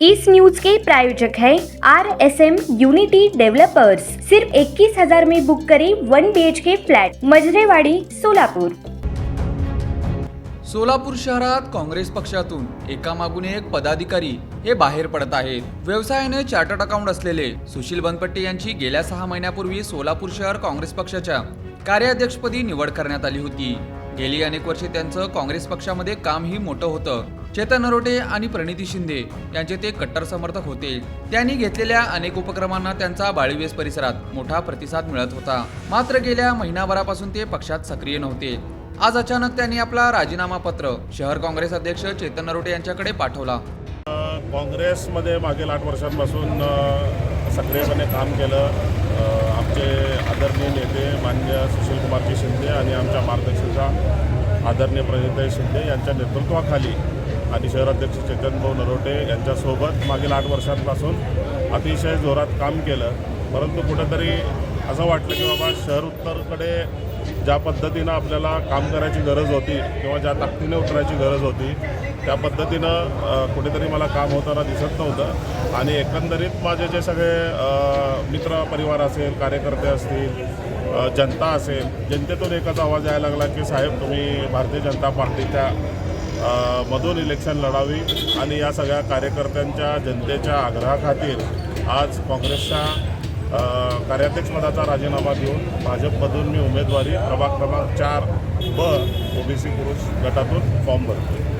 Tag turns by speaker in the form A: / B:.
A: इस news के प्रायोजक है R S M unity developers सिर्फ इक्कीस हजार में बुक करें one B H K flat Majrewadi Solapur.
B: Solapur शहरात काँग्रेस पक्षातून एकामागून एक पदाधिकारी हे बाहेर पडत आहेत. व्यवसायाने चार्टर्ड अकाउंट असलेले सुशील बनपट्टे यांची गेल्या सहा महिन्यापूर्वी सोलापूर शहर काँग्रेस पक्षाच्या कार्याध्यक्षपदी निवड करण्यात आली होती. गेली अनेक वर्षे त्यांचं काँग्रेस पक्षामध्ये कामही मोठं होतं. चेतन नरोटे आणि प्रणिती शिंदे यांचे ते कट्टर समर्थक होते. त्यांनी घेतलेल्या अनेक उपक्रमांना त्यांचा बाळीवेस परिसरात मोठा प्रतिसाद मिळत होता. मात्र गेल्या महिनाभरापासून ते पक्षात सक्रिय नव्हते. आज अचानक त्यांनी आपला राजीनामा पत्र शहर काँग्रेस अध्यक्ष चेतन नरोटे यांच्याकडे पाठवला.
C: काँग्रेसमध्ये मागील आठ वर्षांपासून सक्रियपणे काम केलं. आमचे आदरणीय नेते मान्य सुशीलकुमारजी शिंदे आणि आमच्या मार्गदर्शिका आदरणीय प्रणिताई शिंदे यांच्या नेतृत्वाखाली आणि शहराध्यक्ष चेतनभाऊ नरोटे यांच्यासोबत मागील आठ वर्षांपासून अतिशय जोरात काम केलं. परंतु कुठंतरी असं वाटलं की बाबा शहर उत्तरकडे ज्या पद्धतीनं आपल्याला काम करायची गरज होती किंवा ज्या ताकदीने उतरायची गरज होती त्या पद्धतीनं कुठेतरी मला काम होताना दिसत नव्हतं. आणि एकंदरीत माझे जे सगळे मित्र परिवार असेल कार्यकर्ते असतील जनता असेल जनतेतून एकच आवाज यायला लागला की साहेब तुम्ही भारतीय जनता पार्टीच्या मधून इलेक्शन लढावी आणि या सगळ्या कार्यकर्त्यांच्या जनतेच्या आग्रहाखातीर आज काँग्रेसच्या कार्याध्यक्ष पदाचा राजीनामा देऊन भाजपमधून मी उमेदवारी प्रभाग क्रमांक चार ब ओबीसी पुरुष गटातून फॉर्म भरतो